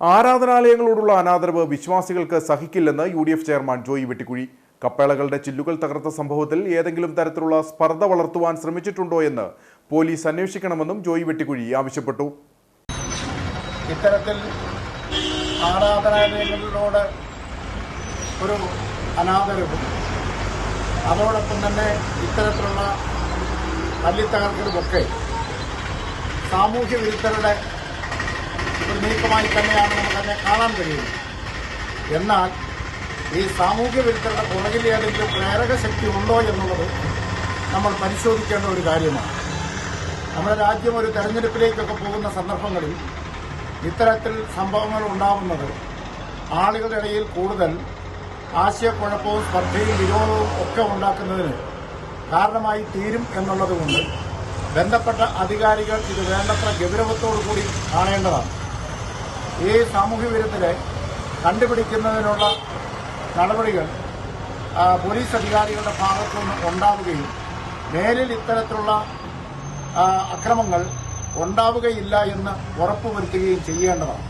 ആരാധനാലയങ്ങളോടുള്ള അനാദരവ് വിശ്വാസികൾക്ക് സഹിക്കില്ലെന്ന് U D F chairman Joy Vettikuzhy. കപ്പേളകളുടെ ചില്ലുകൾ തകർത്ത സംഭവത്തിൽ ഏതെങ്കിലും തരത്തിലുള്ള സ്പർദ്ധ വളർത്തുവാൻ ശ്രമിച്ചിട്ടുണ്ടോ എന്ന് പോലീസ് അന്വേഷിക്കണമെന്നും ജോയി വെട്ടിക്കുഴി ആവശ്യപ്പെട്ടു. ഇത്തരത്തിൽ ആരാധനാലയങ്ങളിലൂടെ ഒരു അനാദരവും അതോടൊപ്പം തന്നെ ഇത്തരത്തിലുള്ള തല്ലിത്തകർക്കലുമൊക്കെ സാമൂഹ്യ വിരുദ്ധരുടെ ഒരു നീക്കമായി തന്നെയാണ് നമുക്കതിനെ കാണാൻ കഴിയുന്നത്. എന്നാൽ ഈ സാമൂഹ്യ വിരുദ്ധരുടെ പുറകിൽ ഏതെങ്കിലും പ്രേരക ശക്തി ഉണ്ടോ എന്നുള്ളത് നമ്മൾ പരിശോധിക്കേണ്ട ഒരു കാര്യമാണ്. നമ്മുടെ രാജ്യം ഒരു തെരഞ്ഞെടുപ്പിലേക്കൊക്കെ പോകുന്ന സന്ദർഭങ്ങളിൽ ഇത്തരത്തിൽ സംഭവങ്ങൾ ഉണ്ടാവുന്നത് ആളുകളുടെ ഇടയിൽ കൂടുതൽ ആശയക്കുഴപ്പവും സ്പർദ്ധയും വിരോധവും ഒക്കെ ഉണ്ടാക്കുന്നതിന് കാരണമായി തീരും എന്നുള്ളതുകൊണ്ട് ബന്ധപ്പെട്ട അധികാരികൾ ഇത് വേണ്ടത്ര ഗൗരവത്തോടു കൂടി കാണേണ്ടതാണ്. ഈ സാമൂഹ്യ വിരുദ്ധരെ കണ്ടുപിടിക്കുന്നതിനുള്ള നടപടികൾ പോലീസ് അധികാരികളുടെ ഭാഗത്തുനിന്ന് ഉണ്ടാവുകയും മേലിൽ ഇത്തരത്തിലുള്ള അക്രമങ്ങൾ ഉണ്ടാവുകയില്ല എന്ന് ഉറപ്പുവരുത്തുകയും ചെയ്യേണ്ടതാണ്.